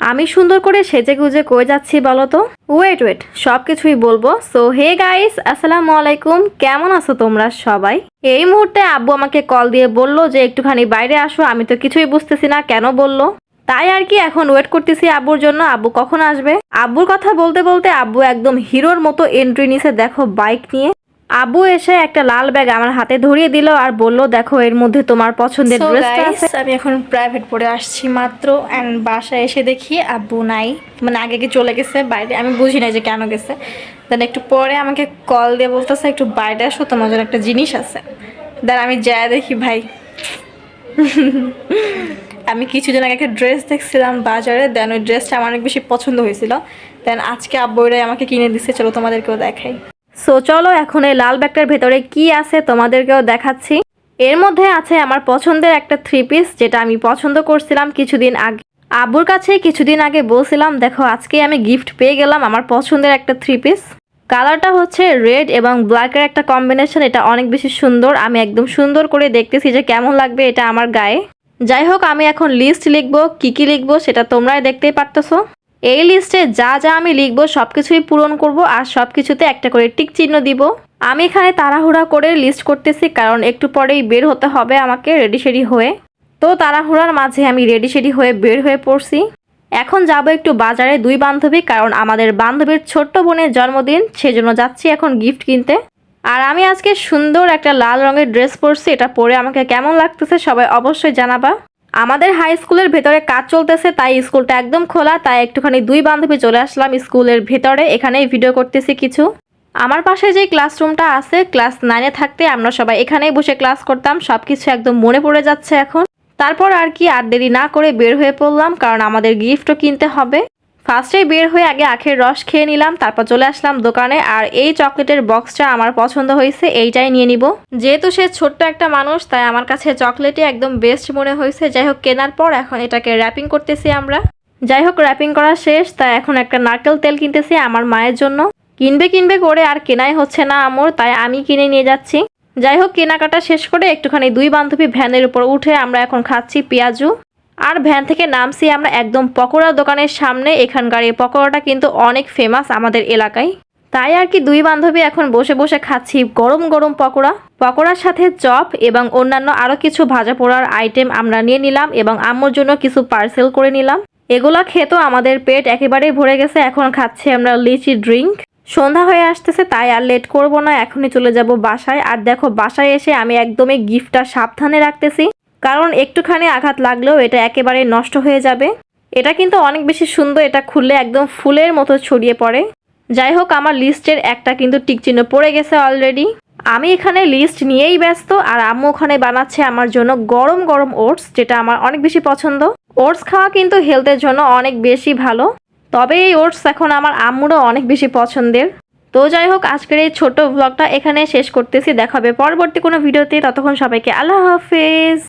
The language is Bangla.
আমি সুন্দর করে সেজে গুজে কয়ে যাচ্ছি বলো তো? ওয়েট ওয়েট সব কিছুই বলব। সো হে গাইস আসসালামু আলাইকুম। কেমন আছো তোমরা সবাই? এই মুহূর্তে আব্বু আমাকে কল দিয়ে বলল যে, একটুখানি বাইরে আসো, আমি তো কিছুই বুঝতেছি না, কেন বলল? তাই আর কি এখন ওয়েট করতেছি আব্বুর জন্য। আব্বু কখন আসবে? আব্বুর কথা বলতে বলতে আব্বু একদম হিরোর মতো এন্ট্রি নিছে, দেখো বাইক নিয়ে। আব্বু এসে একটা লাল ব্যাগ আমার হাতে ধরিয়ে দিল আর বলল দেখো এর মধ্যে তোমার পছন্দের ড্রেসটা আছে। আমি এখন প্রাইভেট পড়ে আসছি মাত্র অ্যান্ড বাসায় এসে দেখি আব্বু নাই। মানে আগে কি চলে গেছে বাইরে আমি বুঝি না যে কেন গেছে। দেন একটু পরে আমাকে কল দিয়ে বলতেছে একটু বাইরে আসো তোমার জন্য একটা জিনিস আছে। দেন আমি যা দেখি ভাই আমি কিছুদিন আগে একটা ড্রেস দেখছিলাম বাজারে দেন ওই ড্রেসটা আমার অনেক বেশি পছন্দ হয়েছিল। দেন আজকে আব্বুরাই আমাকে কিনে দিচ্ছে চলো তোমাদেরকেও দেখাই। সো চলো এখন এই লাল ব্যাগটার ভেতরে কি আছে তোমাদেরকেও দেখাচ্ছি। এর মধ্যে আছে আমার পছন্দের একটা থ্রি পিস যেটা আমি পছন্দ করছিলাম কিছুদিন আগে। আব্বুর কাছে কিছুদিন আগে বলছিলাম, দেখো, আজকে আমি গিফট পেয়ে গেলাম আমার পছন্দের একটা থ্রি পিস কালারটা হচ্ছে রেড এবং ব্ল্যাকের একটা কম্বিনেশন এটা অনেক বেশি সুন্দর। আমি একদম সুন্দর করে দেখতেছি যে কেমন লাগবে এটা আমার গায়ে। যাই হোক, আমি এখন লিস্ট লিখব, কি কি লিখব সেটা তোমরাই দেখতেই পারতেছো। এই লিস্টে যা যা আমি লিখব সব কিছুই পূরণ করব আর সব কিছুতে একটা করে টিক চিহ্ন দিব। আমি এখানে তাড়াহুড়া করে লিস্ট করতেছি কারণ একটু পরেই বের হতে হবে আমাকে রেডি সেডি হয়ে। তো তাড়াহুড়ার মাঝে আমি রেডি সেডি হয়ে বের হয়ে পড়ছি। এখন যাব একটু বাজারে দুই বান্ধবী কারণ আমাদের বান্ধবীর ছোট্ট বোনের জন্মদিন, সেজন্য যাচ্ছি এখন গিফট কিনতে। আর আমি আজকে সুন্দর একটা লাল রঙের ড্রেস পরছি, এটা পরে আমাকে কেমন লাগতেছে সবাই অবশ্যই জানাবা। আমাদের হাই স্কুলের ভেতরে কাজ চলতেছে, তাই স্কুলটা একদম খোলা, তাই একটুখানি দুই বান্ধবী চলে আসলাম স্কুলের ভেতরে। এখানেই ভিডিও করতেছি কিছু। আমার পাশে যে ক্লাসরুমটা আছে ক্লাস নাইনে থাকতে আমরা সবাই এখানেই বসে ক্লাস করতাম সব কিছু একদম মনে পড়ে যাচ্ছে এখন। তারপর আর কি আর দেরি না করে বের হয়ে পড়লাম, কারণ আমাদের গিফটও কিনতে হবে। ফার্স্টেই বের হয়ে আগে আখের রস খেয়ে নিলাম, তারপর চলে আসলাম দোকানে। আর এই চকলেটের বক্সটা আমার পছন্দ হয়েছে, এইটাই নিয়ে নিব। যেহেতু সে ছোট্ট একটা মানুষ, তাই আমার কাছে চকলেটই একদম বেস্ট মনে হয়েছে। যাই হোক, কেনার পর এখন এটাকে র্যাপিং করতেছি আমরা। যাই হোক র্যাপিং করা শেষ, তাই এখন একটা নারকেল তেল কিনতেছি আমার মায়ের জন্য। কিনবে কিনবে করে আর কেনাই হচ্ছে না আমর, তাই আমি কিনে নিয়ে যাচ্ছি। যাই হোক, কেনাকাটা শেষ করে একটুখানি দুই বান্ধবী ভ্যানের উপর উঠে আমরা এখন খাচ্ছি পেঁয়াজু। আর ভ্যান থেকে নামছি আমরা একদম পকোড়া দোকানের সামনে। এখানকার এই পকোড়াটা কিন্তু অনেক ফেমাস আমাদের এলাকায়। তাই আর কি দুই বান্ধবী এখন বসে বসে খাচ্ছি গরম গরম পকোড়া। পকোড়ার সাথে চপ এবং অন্যান্য আরও কিছু ভাজা পোড়ার আইটেম আমরা নিয়ে নিলাম এবং আম্মুর জন্য কিছু পার্সেল করে নিলাম। এগুলা খেতো আমাদের পেট একেবারেই ভরে গেছে। এখন খাচ্ছি আমরা লিচি ড্রিঙ্ক সন্ধ্যা হয়ে আসতেছে, তাই আর লেট করব না। এখনই চলে যাব বাসায়। আর দেখো, বাসায় এসে আমি একদমই গিফটটা সাবধানে রাখতেছি। কারণ একটুখানি আঘাত লাগলেও এটা একেবারে নষ্ট হয়ে যাবে। এটা কিন্তু অনেক বেশি সুন্দর, এটা খুললে একদম ফুলের মতো ছড়িয়ে পড়ে। যাই হোক, আমার লিস্টের একটা কিন্তু টিকচিহ্ন পড়ে গেছে অলরেডি আমি এখানে লিস্ট নিয়েই ব্যস্ত আর আম্মু ওখানে বানাচ্ছে আমার জন্য গরম গরম ওটস, যেটা আমার অনেক বেশি পছন্দ। ওটস খাওয়া কিন্তু হেলথের জন্য অনেক বেশি ভালো। তবে এই ওটস এখন আমার আম্মুরও অনেক বেশি পছন্দের। তো যাই হোক, আজকের এই ছোট ব্লগটা এখানে শেষ করতেছি। দেখাবে পরবর্তী কোনো ভিডিওতে। ততক্ষণ সবাইকে আল্লাহ হাফেজ।